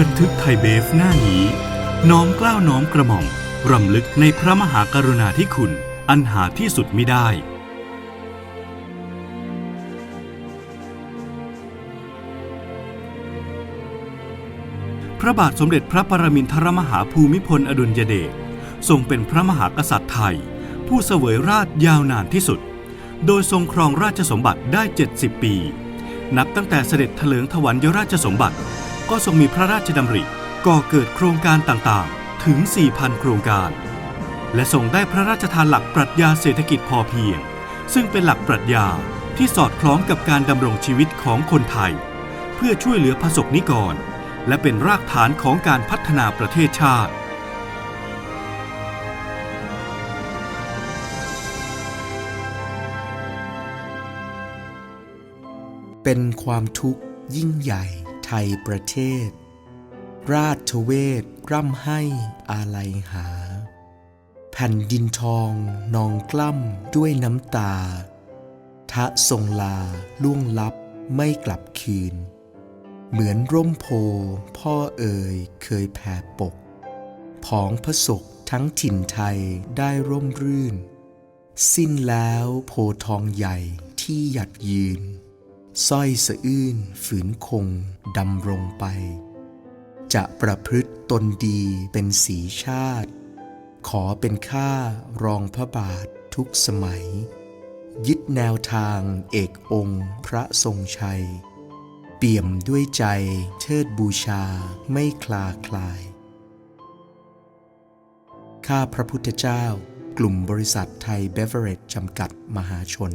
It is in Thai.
บันทึกไทยเบฟหน้านี้ น้อมกล้าวน้อมกระหม่อมรำลึกในพระมหากรุณาธิคุณ อันหาที่สุดมิได้ พระบาทสมเด็จพระปรมินทรมหาภูมิพลอดุลยเดชทรงเป็นพระมหากษัตริย์ไทย ผู้เสวยราชยาวนานที่สุด โดยทรงครองราชสมบัติได้ 70 ปี นับตั้งแต่เสด็จเถลิงถวัลยราชสมบัติ ก็ทรงมีพระราชดำริก่อเกิดโครงการต่างๆ ถึง 4,000 โครงการ และทรงได้พระราชทานหลักปรัชญาเศรษฐกิจพอเพียง ซึ่งเป็นหลักปรัชญาที่สอดคล้องกับการดำรงชีวิตของคนไทย เพื่อช่วยเหลือประสบนิกร และเป็นรากฐานของการพัฒนาประเทศชาติเป็นความทุกข์ยิ่งใหญ่ ไทยประเทศ ราชเวทร่ำให้อาลัยหา แผ่นดินทองนองกล้ำด้วยน้ำตา ทะทรงลาล่วงลับไม่กลับคืน เหมือนร่มโพพ่อเอ่ยเคยแผ่ปก ผองพระศกทั้งถิ่นไทยได้ร่มรื่น สิ้นแล้วโพทองใหญ่ที่หยัดยืน สร้อยสะอื้นฝืนคงดำรงไป จะประพฤติตนดีเป็นสีชาติ ขอเป็นข้ารองพระบาททุกสมัย ยึดแนวทางเอกองค์พระทรงชัย เปี่ยมด้วยใจเทิดบูชาไม่คลาคลาย ข้าพระพุทธเจ้ากลุ่มบริษัทไทยเบเวอเรจจำกัดมหาชน